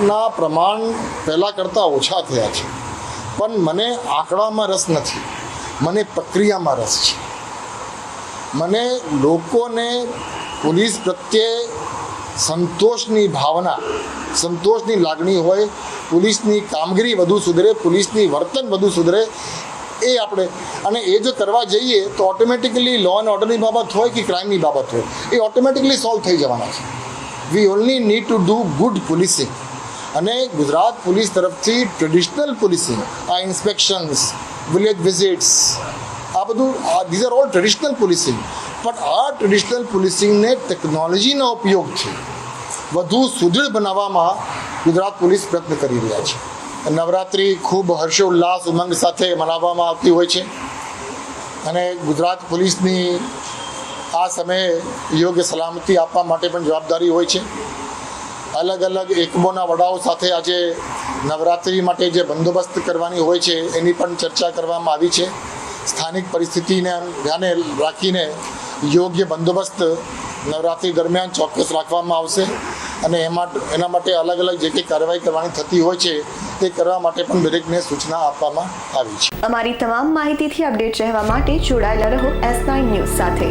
મોતના પ્રમાણ પહેલાં કરતાં ઓછા થયા છે. પણ મને આંકડામાં રસ નથી. મને પ્રક્રિયામાં રસ છે. મને લોકોને પોલીસ પ્રત્યે સંતોષની ભાવના, સંતોષની લાગણી હોય, પોલીસની કામગીરી વધુ સુધરે, પોલીસની વર્તન વધુ સુધરે, એ આપણે, અને એ જો કરવા જઈએ તો ઓટોમેટિકલી લો એન્ડ ઓર્ડરની બાબત હોય કે ક્રાઇમની બાબત હોય, એ ઓટોમેટિકલી સોલ્વ થઈ જવાના છે. We only need to do good policing અને ગુજરાત પોલીસ તરફથી ટ્રેડિશનલ પોલીસિંગ આ ઇન્સ્પેક્શન્સ વિલેજ વિઝિટ્સ આ બધું, આ these are all traditional policing પણ આ ટ્રેડિશનલ પોલીસિંગને ટેકનોલોજીનો ઉપયોગથી વધુ સુદૃઢ બનાવવામાં ગુજરાત પોલીસ પ્રયત્ન કરી રહ્યા છે. નવરાત્રિ ખૂબ હર્ષોલ્લાસ ઉમંગ સાથે મનાવવામાં આવતી હોય છે. અને ગુજરાત પોલીસની આ સમયે યોગ્ય સલામતી આપવા માટે પણ જવાબદારી હોય છે. અલગ અલગ એકમોના વડાઓ સાથે આજે નવરાત્રિ માટે જે બંદોબસ્ત કરવાની હોય છે, એની પણ ચર્ચા કરવામાં આવી છે. સ્થાનિક પરિસ્થિતિને ધ્યાને રાખીને યોગ્ય બંદોબસ્ત નવરાત્રિ દરમિયાન ચોક્કસ રાખવામાં આવશે અને એમાં, એના માટે અલગ અલગ જે કંઈ કાર્યવાહી કરવાની થતી હોય છે, તે કરવા માટે પણ દરેકને સૂચના આપવામાં આવી છે. અમારી તમામ માહિતીથી અપડેટ રહેવા માટે જોડાયેલા રહો એસ નાઇન ન્યૂઝ સાથે.